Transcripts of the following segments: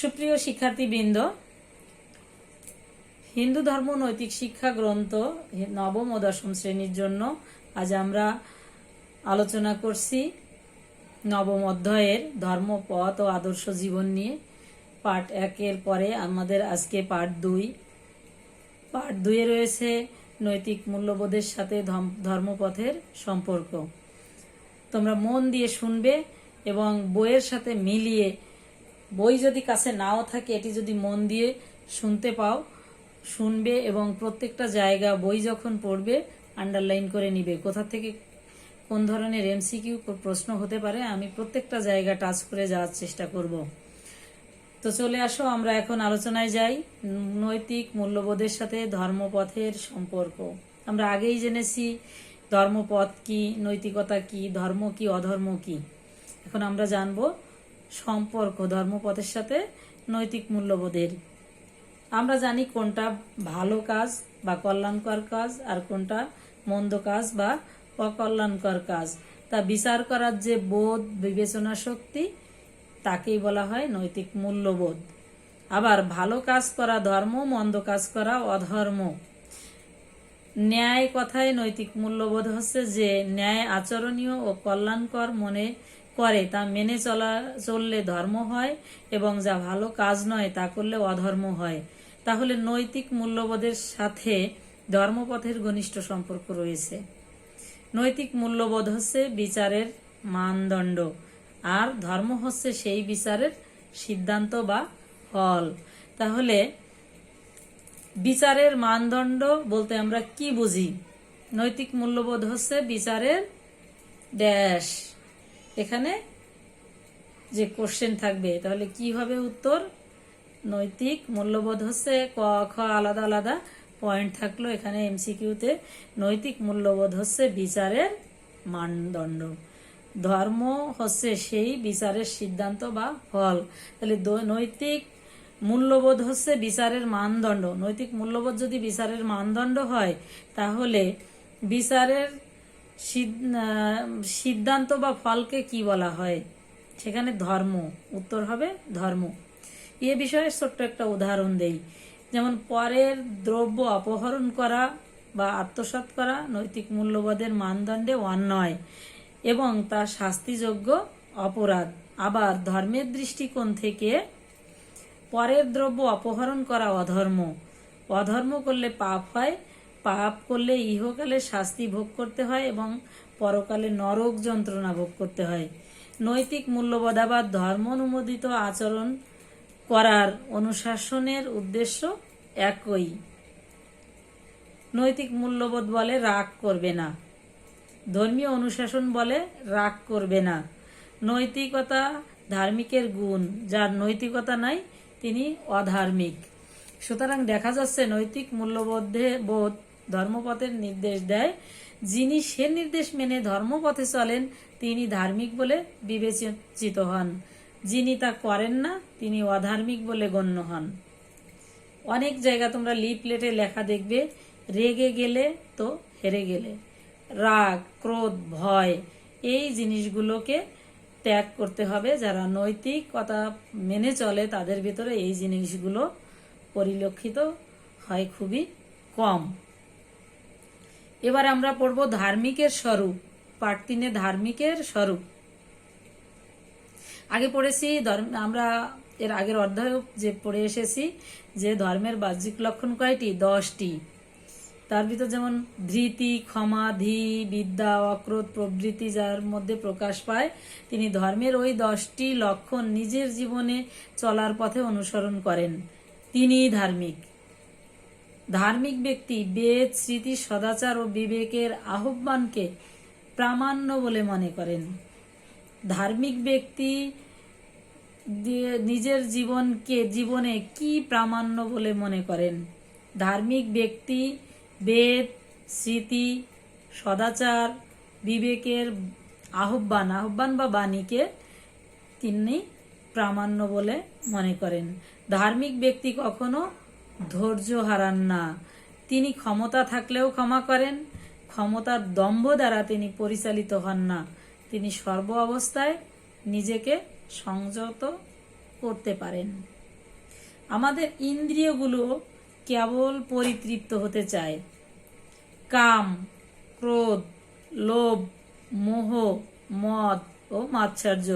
সুপ্রিয় শিক্ষার্থীবৃন্দ, হিন্দু ধর্ম নৈতিক শিক্ষা গ্রন্থ নবম ও দশম শ্রেণির জন্য আজ আমরা আলোচনা করছি নবম অধ্যায়ের ধর্ম, পথ ও আদর্শ জীবন নিয়ে। পাঠ একের পরে আমাদের আজকে পাঠ দুই। পাঠ দুয়ে রয়েছে নৈতিক মূল্যবোধের সাথে ধর্মপথের সম্পর্ক। তোমরা মন দিয়ে শুনবে এবং বইয়ের সাথে মিলিয়ে বই যদি কাছে নাও থাকে, এটি যদি মন দিয়ে শুনতে পাও, শুনবে এবং প্রত্যেকটা জায়গা বই যখন পড়বে আন্ডারলাইন করে নিবে। কোথা থেকে কোন ধরনের এমসিকিউ প্রশ্ন হতে পারে, আমি প্রত্যেকটা জায়গা টাচ করে যাওয়ার চেষ্টা করব। তো চলে আসো, আমরা এখন আলোচনায় যাই। নৈতিক মূল্যবোধের সাথে ধর্মপথের সম্পর্ক। আমরা আগেই জেনেছি ধর্মপথ কি, নৈতিকতা কি, ধর্ম কি, অধর্ম কি। এখন আমরা জানব সম্পর্ক ধর্মপথের সাথে নৈতিক মূল্যবোধের। আমরা জানি কোনটা ভালো কাজ বা কল্যাণকর কাজ আর কোনটা মন্দ কাজ বা অকল্যাণকর কাজ। তা বিচার করার যে বোধ, বিবেচনা শক্তি, তাকেই বলা হয় নৈতিক মূল্যবোধ। আবার ভালো কাজ করা ধর্ম, মন্দ কাজ করা অধর্ম। ন্যায় কথায় নৈতিক মূল্যবোধ হচ্ছে যে, ন্যায় আচরণীয় ও কল্যাণকর মনে করে, তা মেনে চলা, চললে ধর্ম হয় এবং যা ভালো কাজ নয় তা করলে অধর্ম হয়। তাহলে নৈতিক মূল্যবোধের সাথে ধর্মপথের ঘনিষ্ঠ সম্পর্ক রয়েছে। নৈতিক মূল্যবোধ হচ্ছে বিচারের মানদণ্ড, আর ধর্ম হচ্ছে সেই বিচারের সিদ্ধান্ত বা ফল তাহলে বিচারের মানদণ্ড বলতে আমরা কি বুঝি? নৈতিক মূল্যবোধ হচ্ছে বিচারের ড্যাশ এখানে যে কোশ্চেন থাকবে, তাহলে কি হবে উত্তর? নৈতিক, মূল্যবোধ হচ্ছে ক, খ আলাদা আলাদা পয়েন্ট থাকল এখানে এমসিকিউতে নৈতিক, মূল্যবোধ হচ্ছে বিচারের মানদণ্ড। ধর্ম হচ্ছে সেই বিচারের সিদ্ধান্ত বা ফল। তাহলে নৈতিক, মূল্যবোধ হচ্ছে বিচারের মানদণ্ড। নৈতিক, মূল্যবোধ যদি বিচারের মানদণ্ড হয়, তাহলে বিচারের সিদ্ধান্ত বা ফলকে কি বলা হয়? সেখানে ধর্ম, উত্তর হবে ধর্ম। এ বিষয়ে ছোট্ট একটা উদাহরণ দেই। যেমন পরের দ্রব্য অপহরণ করা বা আত্মসাৎ করা নৈতিক মূল্যবোধের মানদণ্ডে অন্যায় এবং তা শাস্তিযোগ্য অপরাধ। আবার ধর্মের দৃষ্টিকোণ থেকে পরের দ্রব্য অপহরণ করা অধর্ম। অধর্ম করলে পাপ হয় পাপ করলে ইহকালে শাস্তি ভোগ করতে হয় এবং পরকালে নরক যন্ত্রণা ভোগ করতে হয়। নৈতিক মূল্যবোধ আবার ধর্ম অনুমোদিত আচরণ করার অনুশাসনের উদ্দেশ্য একই। নৈতিক মূল্যবোধ বলে রাগ করবে না। ধর্মীয় অনুশাসন বলে রাগ করবে না। নৈতিকতা ধার্মিকের গুণ, যার নৈতিকতা নাই, তিনি অধার্মিক। সুতরাং দেখা যাচ্ছে নৈতিক মূল্যবোধে বোধ ধর্মপথের নির্দেশ দেয়। যিনি সে নির্দেশ মেনে ধর্মপথে চলেন, তিনি ধার্মিক বলে বিবেচিত হন। যিনি তা করেন না, তিনি অধার্মিক বলে গণ্য হন। অনেক জায়গা তোমরা লিপলেটে লেখা দেখবে, রেগে গেলে তো হেরে গেলে। রাগ, ক্রোধ, ভয়, এই জিনিসগুলোকে ত্যাগ করতে হবে। যারা নৈতিকতা মেনে চলে, তাদের ভিতরে এই জিনিসগুলো পরিলক্ষিত হয় খুবই কম। এবার আমরা পড়ব ধার্মিকের স্বরূপ। পাঠ তিনে ধার্মিকের স্বরূপ। আগে পড়েছি আমরা এর আগের অধ্যায় যে পড়ে এসেছি, যে ধর্মের বাহ্যিক লক্ষণ কয়টি? দশটি। তার ভিতর যেমন ধৃতি, ক্ষমা, ধি, বিদ্যা, অক্রোধ প্রভৃতি যার মধ্যে প্রকাশ পায়, তিনি ধর্মের ওই দশটি লক্ষণ নিজের জীবনে চলার পথে অনুসরণ করেন। তিনিই ধার্মিক। ধার্মিক ব্যক্তি বেদ, স্মৃতি, সদাচার ও বিবেকের আহ্বানকে প্রামাণ্য বলে মনে করেন। ধার্মিক ব্যক্তি নিজের জীবনকে, জীবনে কি প্রামাণ্য বলে মনে করেন? ধার্মিক ব্যক্তি বেদ, স্মৃতি, সদাচার, বিবেকের আহ্বান আহ্বান বা বাণীকে তিনি প্রামাণ্য বলে মনে করেন। ধার্মিক ব্যক্তি কখনো ধৈর্য হারান না। তিনি ক্ষমতা থাকলেও ক্ষমা করেন, ক্ষমতার দম্ভ দ্বারা তিনি পরিচালিত হন না। তিনি সর্ব অবস্থায় নিজেকে সংযত করতে পারেন। আমাদের ইন্দ্রিয়গুলো কেবল পরিতৃপ্ত হতে চায়। কাম, ক্রোধ, লোভ, মোহ, মদ ও মাৎসর্য।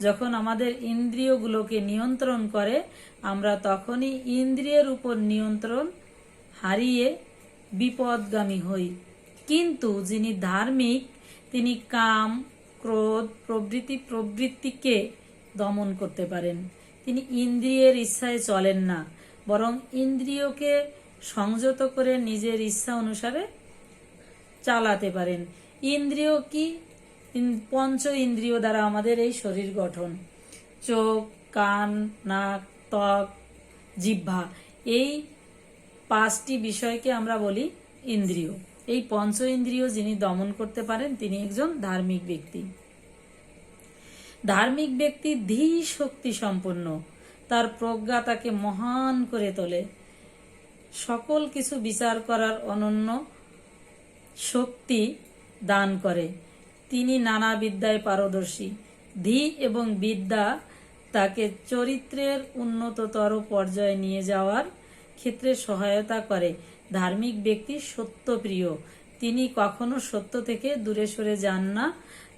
যখন আমাদের ইন্দ্রিয়গুলোকে নিয়ন্ত্রণ করে, আমরা তখনই ইন্দ্রিয়ের উপর নিয়ন্ত্রণ হারিয়ে বিপদগামী হই। কিন্তু যিনি ধার্মিক, তিনি কাম, ক্রোধ প্রভৃতি প্রবৃত্তিকে দমন করতে পারেন। তিনি ইন্দ্রিয়ের ইচ্ছায় চলেন না, বরং ইন্দ্রিয়কে সংযত করে নিজের ইচ্ছা অনুসারে চালাতে পারেন। ইন্দ্রিয় কি? পঞ্চ ইন্দ্রিয় দ্বারা আমাদের এই শরীর গঠন। চোখ, কান, নাক, ত্বক, জিহ্বা, এই পাঁচটি বিষয়কে আমরা বলি ইন্দ্রিয়। এই পঞ্চ ইন্দ্রিয় যিনি দমন করতে পারেন, তিনি একজন ধার্মিক ব্যক্তি। ধার্মিক ব্যক্তি ধী শক্তি সম্পন্ন। তার প্রজ্ঞা তাকে মহান করে তোলে। সকল কিছু বিচার করার অনন্য শক্তি দান করে। তিনি নানা বিদ্যায় পারদর্শী। ধী এবং বিদ্যা তাকে চরিত্রের উন্নততর পর্যায়ে নিয়ে যাওয়ার ক্ষেত্রে সহায়তা করে। ধার্মিক ব্যক্তি সত্যপ্রিয়। তিনি কখনো সত্য থেকে দূরে সরে যান না।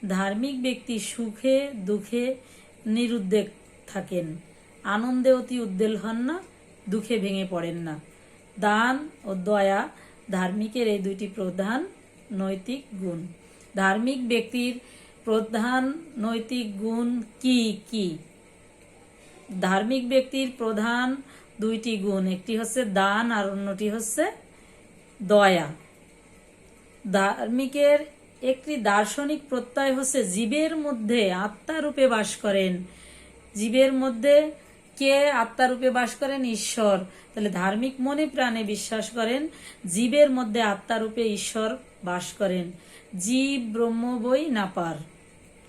ধার্মিক ব্যক্তি সুখে দুঃখে নিরুদ্বেগ থাকেন। আনন্দে অতি উদ্বেল হন না, দুঃখে ভেঙে পড়েন না। দান ও দয়া ধার্মিকের এই দুইটি প্রধান নৈতিক গুণ। ধার্মিক ব্যক্তির প্রধান নৈতিক গুণ কি কি? ধার্মিক ব্যক্তির প্রধান দুইটি গুণ, একটি হচ্ছে দান আর অন্যটি হচ্ছে দয়া। ধার্মিকের একটি দার্শনিক প্রত্যয় হচ্ছে জীবের মধ্যে আত্মারূপে বাস করেন। জীবের মধ্যে কে আত্মারূপে বাস করেন? ঈশ্বর। তাহলে ধার্মিক মনে প্রাণে বিশ্বাস করেন, জীবের মধ্যে আত্মারূপে ঈশ্বর বাস করেন। জীব ব্রহ্ম বই নাপার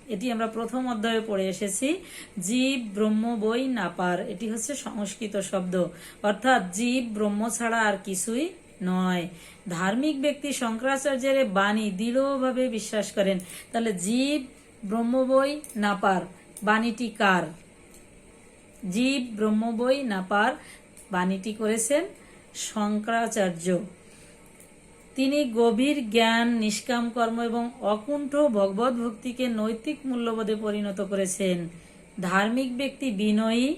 এটি আমরা প্রথম অধ্যায়ে পড়ে এসেছি। জীব ব্রহ্ম বই নাপার এটি হচ্ছে সংস্কৃত শব্দ। অর্থাৎ জীব ব্রহ্ম ছাড়া আর কিছুই নয়। ধার্মিক ব্যক্তি শঙ্করাচার্যের বাণী দৃঢ়ভাবে বিশ্বাস করেন। তাহলে জীব ব্রহ্ম বই নাপার বাণীটি কার? জীব ব্রহ্ম বই নাপার বাণীটি করেছেন শঙ্করাচার্য। তিনি গভীর জ্ঞান, নিষ্কাম কর্ম এবং অকুণ্ঠ ভগবত ভক্তিকে নৈতিক মূল্যবোধে পরিণত করেছেন। ধার্মিক ব্যক্তি বিনয়ী।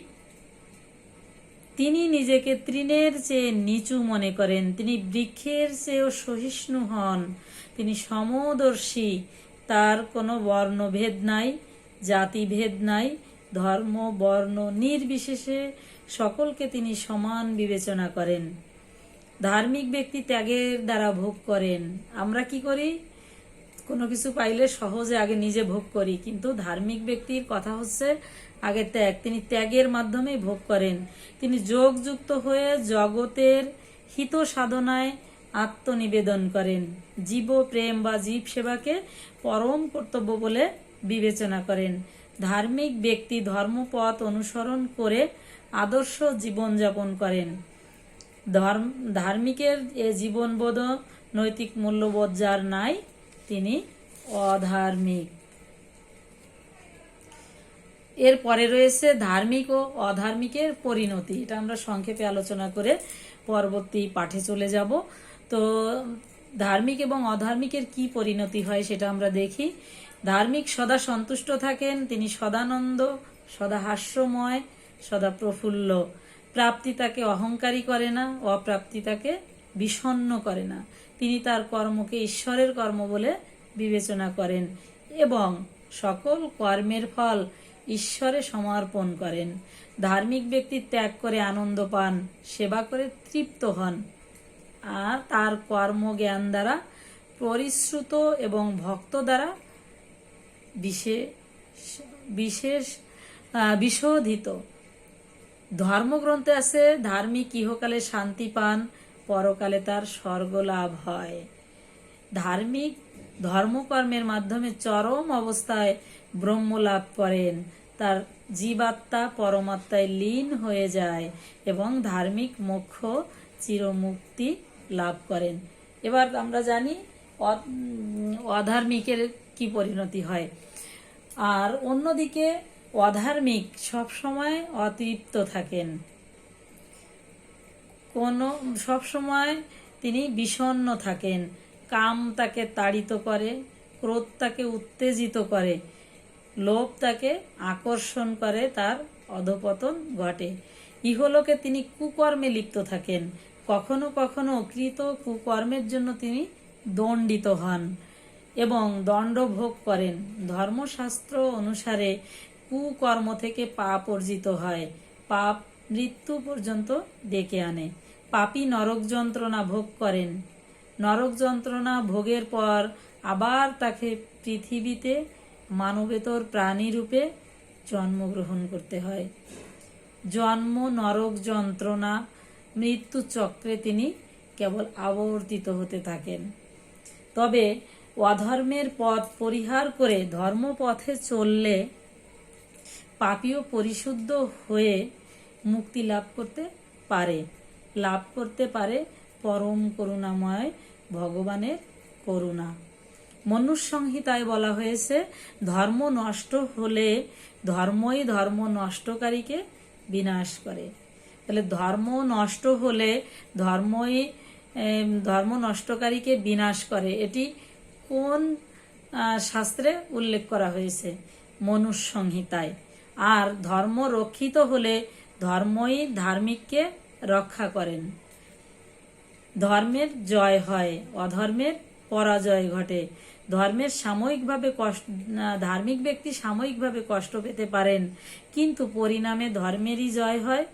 তিনি নিজেকে তৃণের চেয়ে নিচু মনে করেন। তিনি বৃক্ষের চেয়েও সহিষ্ণু হন। তিনি সমদর্শী। তার কোনো বর্ণভেদ নাই, জাতিভেদ নাই, ধর্ম, বর্ণ নির্বিশেষে সকলকে তিনি সমান বিবেচনা করেন। ধার্মিক ব্যক্তি ত্যাগের দ্বারা ভোগ করেন। আমরা কি করি? কোনো কিছু পাইলে সহজে আগে নিজে ভোগ করি। কিন্তু ধার্মিক ব্যক্তির কথা হচ্ছে, আগে ত্যাগ। তিনি ত্যাগের মাধ্যমে ভোগ করেন। তিনি যোগযুক্ত হয়ে জগতের হিত সাধনায় আত্মনিবেদন করেন। জীব, প্রেম বা জীব সেবাকে পরম কর্তব্য বলে বিবেচনা করেন। ধার্মিক ব্যক্তি ধর্মপথ অনুসরণ করে আদর্শ জীবনযাপন করেন। ধর্ম, ধার্মিকের জীবনবোধ নৈতিক মূল্যবোধ যার নাই, তিনি অধার্মিক। এর পরে রয়েছে ধার্মিক ও অধার্মিকের পরিণতি। এটা আমরা সংক্ষেপে আলোচনা করে পরবর্তী পাঠে চলে যাব। তো, ধার্মিক এবং অধার্মিকের কি পরিণতি হয় সেটা আমরা দেখি। ধার্মিক সদা সন্তুষ্ট থাকেন, তিনি সদানন্দ, সদা হাস্যময়, সদা প্রফুল্ল। প্রাপ্তি তাকে অহংকারী করে না, অপ্রাপ্তি তাকে বিষণ্ণ করে না। তিনি তার কর্মকে ঈশ্বরের কর্ম বলে বিবেচনা করেন এবং সকল কর্মের ফল ঈশ্বরে সমর্পণ করেন। ধার্মিক ব্যক্তি ত্যাগ করে আনন্দ পান, সেবা করে তৃপ্ত হন। আর তার কর্মজ্ঞান দ্বারা পরিশ্রুত এবং ভক্ত দ্বারা বিশেষ বিশেষ বিশোধিত। ধর্মগ্রন্থে আছে, ধার্মিক ইহকালে শান্তি পান, পরকালে তার স্বর্গ লাভ হয়। ধার্মিক ধর্মকর্মের মাধ্যমে চরম অবস্থায় ব্রহ্ম লাভ করেন। তার জীবাত্মা পরমাত্মায় লীন হয়ে যায় এবং ধার্মিক মোক্ষ চিরমুক্তি লাভ করেন। এবার আমরা জানি অধার্মিকের কি পরিণতি হয়। আর অন্যদিকে অধার্মিক সবসময় অতৃপ্ত থাকেন। কোনো, সব সময় তিনি বিষণ্ণ থাকেন। কাম তাকে তাড়িত করে, ক্রোধ তাকে উত্তেজিত করে, লোভ তাকে আকর্ষণ করে, তার অধপতন ঘটে। ইহলোকে তিনি কুকর্মে লিপ্ত থাকেন। কখনো কখনো কৃত কুকর্মের জন্য তিনি দণ্ডিত হন এবং দণ্ড ভোগ করেন। ধর্মশাস্ত্র অনুসারে কুকর্ম থেকে পাপ অর্জিত হয়। পাপ মৃত্যু পর্যন্ত ডেকে আনে। পাপী নরক যন্ত্রণা ভোগ করেন। নরক যন্ত্রণা ভোগের পর আবার তাকে পৃথিবীতে মানবেতর প্রাণী রূপে জন্মগ্রহণ করতে হয়। জন্ম নরক যন্ত্রণা মৃত্যু চক্রে তিনি কেবল আবর্তিত হতে থাকেন। তবে অধর্মের পথ পরিহার করে ধর্মপথে চললে পাপীও পরিশুদ্ধ হয়ে মুক্তি লাভ করতে পারে। লাভ করতে পারে পরম করুণাময় ভগবানের করুণা। মনুষ্য সংহিতায় বলা হয়েছে, ধর্ম নষ্ট হলে ধর্মই ধর্ম নষ্টকারীকে বিনাশ করে। তাহলে ধর্ম নষ্ট হলে ধর্মই ধর্ম নষ্টকারীকে বিনাশ করে। এটি কোন শাস্ত্রে উল্লেখ করা হয়েছে মনুষ্য সংহিতায় আর ধর্ম রক্ষিত হলে ধর্মই ধার্মিককে রক্ষা করেন। ধর্মের জয় হয়, অধর্মের পরাজয় ঘটে। ধর্মের সাময়িকভাবে কষ্ট ধার্মিক ব্যক্তি সাময়িকভাবে কষ্ট পেতে পারেন, কিন্তু পরিণামে ধর্মেরই জয় হয়